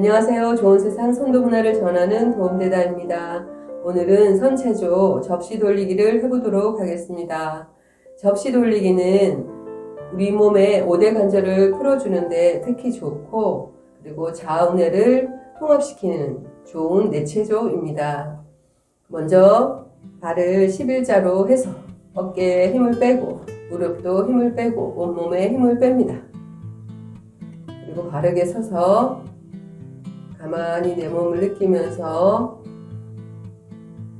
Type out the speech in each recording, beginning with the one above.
안녕하세요. 좋은 세상 선도 문화를 전하는 도움대다입니다. 오늘은 선체조 접시 돌리기를 해보도록 하겠습니다. 접시 돌리기는 우리 몸의 5대 관절을 풀어주는데 특히 좋고 그리고 좌우뇌를 통합시키는 좋은 내체조입니다. 먼저 발을 11자로 해서 어깨에 힘을 빼고 무릎도 힘을 빼고 온몸에 힘을 뺍니다. 그리고 바르게 서서 가만히 내 몸을 느끼면서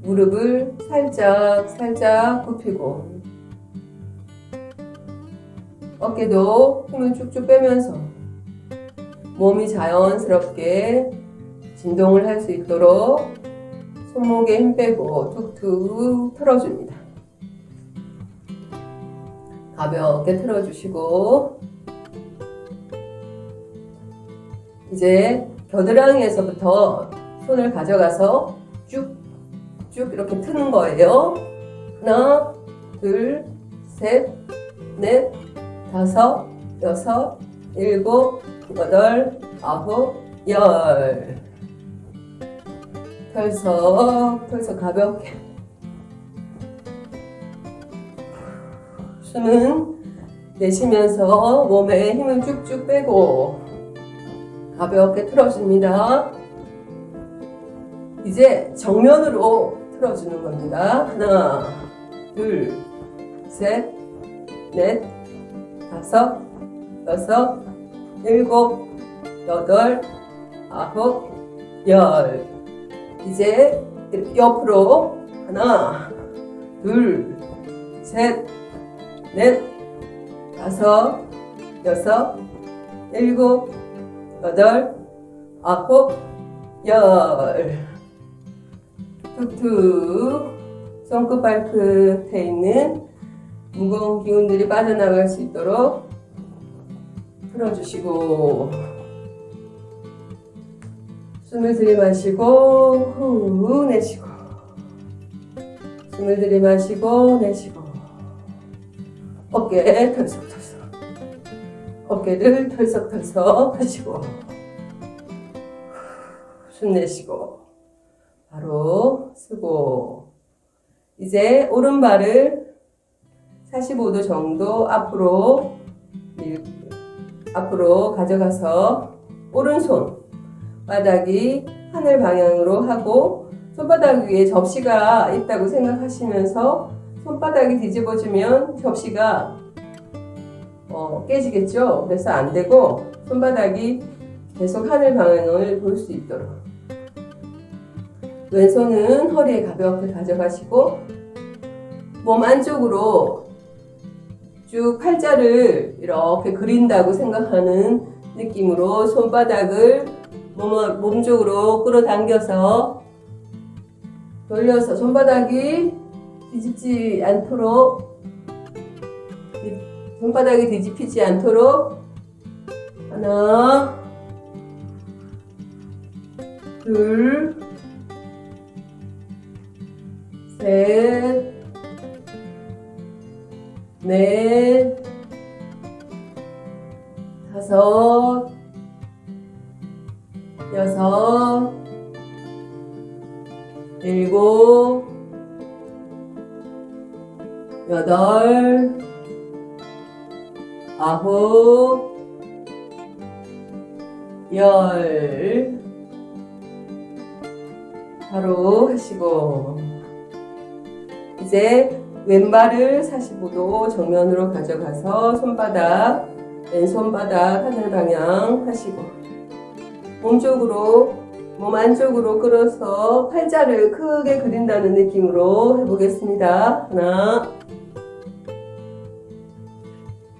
무릎을 살짝 살짝 굽히고 어깨도 힘을 쭉쭉 빼면서 몸이 자연스럽게 진동을 할 수 있도록 손목에 힘 빼고 툭툭 털어줍니다. 가볍게 털어주시고 이제 겨드랑이에서부터 손을 가져가서 쭉쭉 이렇게 트는 거예요. 하나, 둘, 셋, 넷, 다섯, 여섯, 일곱, 여덟, 아홉, 열. 털썩, 털썩 가볍게. 숨은 내쉬면서 몸에 힘을 쭉쭉 빼고 가볍게 틀어줍니다. 이제 정면으로 틀어주는 겁니다. 하나, 둘, 셋, 넷, 다섯, 여섯, 일곱, 여덟, 아홉, 열. 이제 이렇게 옆으로 하나, 둘, 셋, 넷, 다섯, 여섯, 일곱, 여덟, 아홉, 열. 툭툭. 손끝 발끝에 있는 무거운 기운들이 빠져나갈 수 있도록 풀어주시고 숨을 들이마시고 후 내쉬고. 숨을 들이마시고 내쉬고. 어깨 털썩털썩 어깨를 털썩털썩 하시고 숨 내쉬고 바로 쓰고. 이제 오른발을 45도 정도 앞으로 밀, 앞으로 가져가서 오른손 바닥이 하늘 방향으로 하고 손바닥 위에 접시가 있다고 생각하시면서 손바닥이 뒤집어지면 접시가 어, 깨지겠죠. 그래서 안 되고 손바닥이 계속 하늘 방향을 볼 수 있도록 왼손은 허리에 가볍게 가져가시고 몸 안쪽으로 쭉 팔자를 이렇게 그린다고 생각하는 느낌으로 손바닥을 몸, 몸 쪽으로 끌어당겨서 돌려서 손바닥이 뒤집지 않도록 손바닥이 뒤집히지 않도록 하나 둘 셋, 넷, 다섯, 여섯, 일곱, 여덟, 아홉, 열. 바로 하시고. 이제 왼발을 45도 정면으로 가져가서 손바닥, 왼손바닥 하늘 방향 하시고 몸쪽으로 몸 안쪽으로 끌어서 팔자를 크게 그린다는 느낌으로 해보겠습니다. 하나,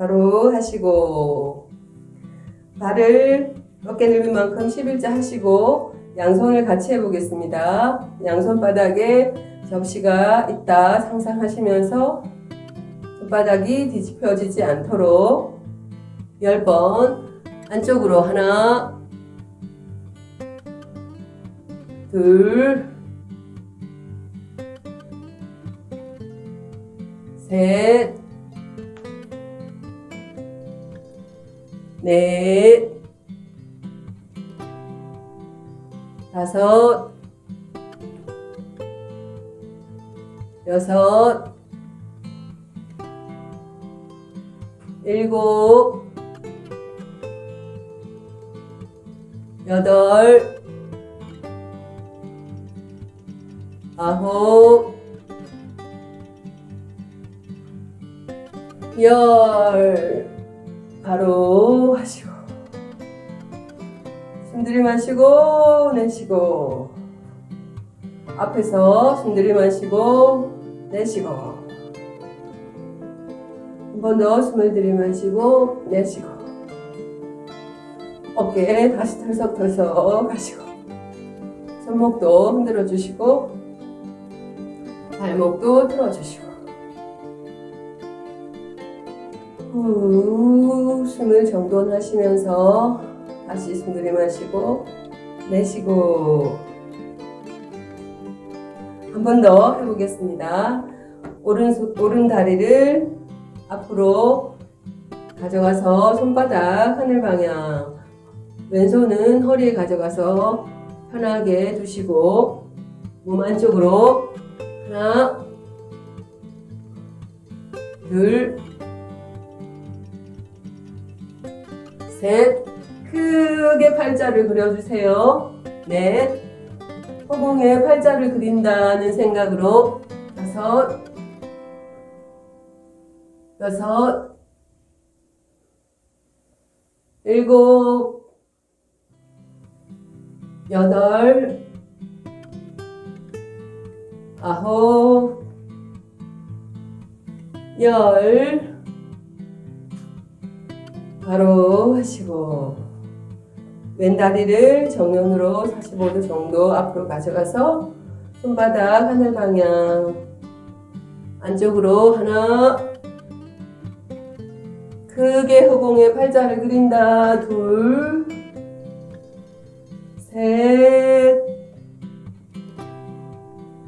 바로 하시고, 발을 어깨 넓은 만큼 11자 하시고 양손을 같이 해보겠습니다. 양손 바닥에 접시가 있다 상상하시면서 손바닥이 뒤집혀지지 않도록 10번 안쪽으로 하나 둘 셋, 넷, 다섯, 여섯, 일곱, 여덟, 아홉, 열. 바로 들이마시고 내쉬고 앞에서 숨 들이마시고 내쉬고 한 번 더 숨을 들이마시고 내쉬고 어깨 다시 털썩털썩 하시고 손목도 흔들어 주시고 발목도 틀어 주시고 후, 숨을 정돈하시면서 다시 숨 들이마시고 내쉬고 한 번 더 해보겠습니다. 오른손, 오른 다리를 앞으로 가져가서 손바닥 하늘 방향 왼손은 허리에 가져가서 편하게 두시고 몸 안쪽으로 하나 둘 셋, 크게 팔자를 그려주세요. 넷, 허공에 팔자를 그린다는 생각으로 다섯, 여섯, 일곱, 여덟, 아홉, 열, 바로 하시고 왼다리를 정면으로 45도 정도 앞으로 가져가서 손바닥 하늘 방향 안쪽으로 하나 크게 허공에 팔자를 그린다. 둘 셋,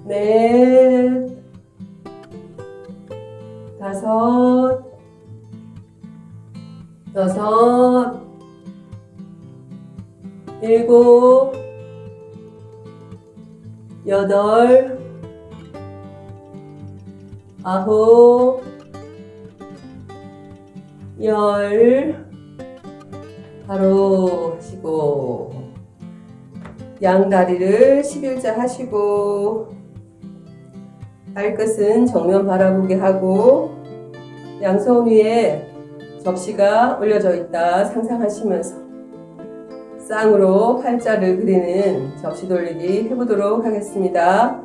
넷, 다섯, 여섯, 일곱, 여덟, 아홉, 열, 바로 하시고, 양 다리를 11자 하시고, 발끝은 정면 바라보게 하고, 양손 위에 접시가 올려져 있다 상상하시면서 쌍으로 팔자를 그리는 접시 돌리기 해보도록 하겠습니다.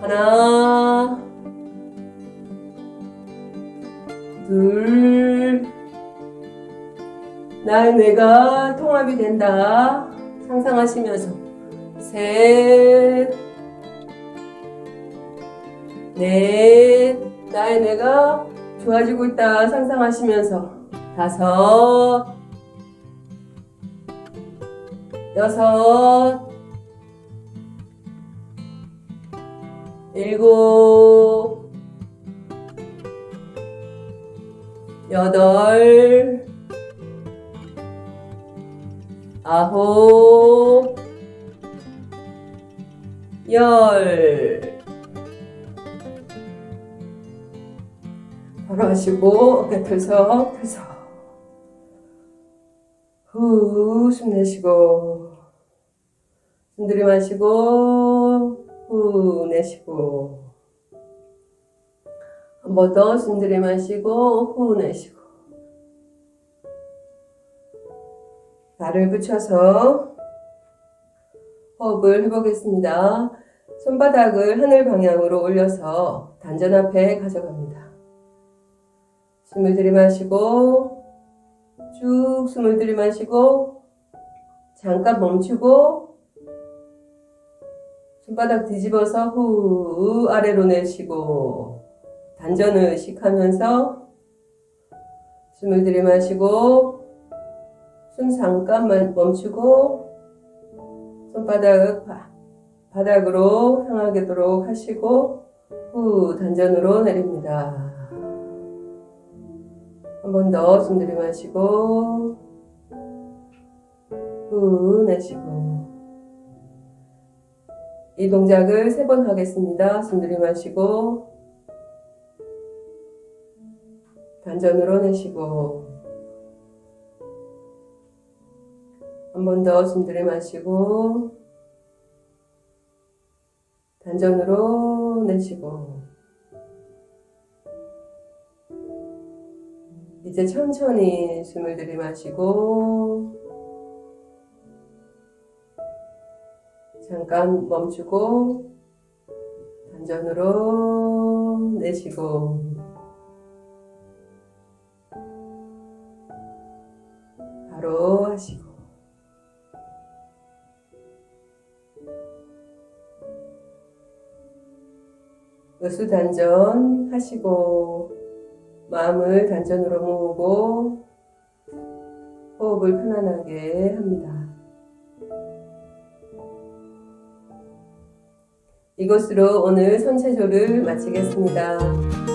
하나, 둘, 나의 뇌가 통합이 된다 상상하시면서 셋, 넷, 나의 뇌가 좋아지고 있다 상상하시면서 다섯, 여섯, 일곱, 여덟, 아홉, 열. 어깨 털썩 털썩 후숨 내쉬고 숨 들이마시고 후 내쉬고 한 번 더 숨 들이마시고 후 내쉬고 발을 붙여서 호흡을 해보겠습니다. 손바닥을 하늘 방향으로 올려서 단전 앞에 가져갑니다. 숨을 들이마시고 쭉 숨을 들이마시고 잠깐 멈추고 손바닥 뒤집어서 후 아래로 내쉬고 단전을 의식 하면서 숨을 들이마시고 숨 잠깐만 멈추고 손바닥 바- 바닥으로 향하도록 하시고 후 단전으로 내립니다. 한 번 더 숨 들이마시고 후 내쉬고 이 동작을 세 번 하겠습니다. 숨 들이마시고 단전으로 내쉬고 한 번 더 숨 들이마시고 단전으로 내쉬고 이제 천천히 숨을 들이마시고 잠깐 멈추고 단전으로 내쉬고 바로 하시고 의수 단전 하시고 마음을 단전으로 모으고 호흡을 편안하게 합니다. 이것으로 오늘 선체조를 마치겠습니다.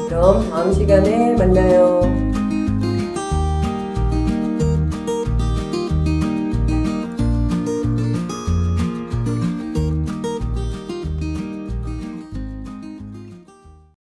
그럼 다음 시간에 만나요.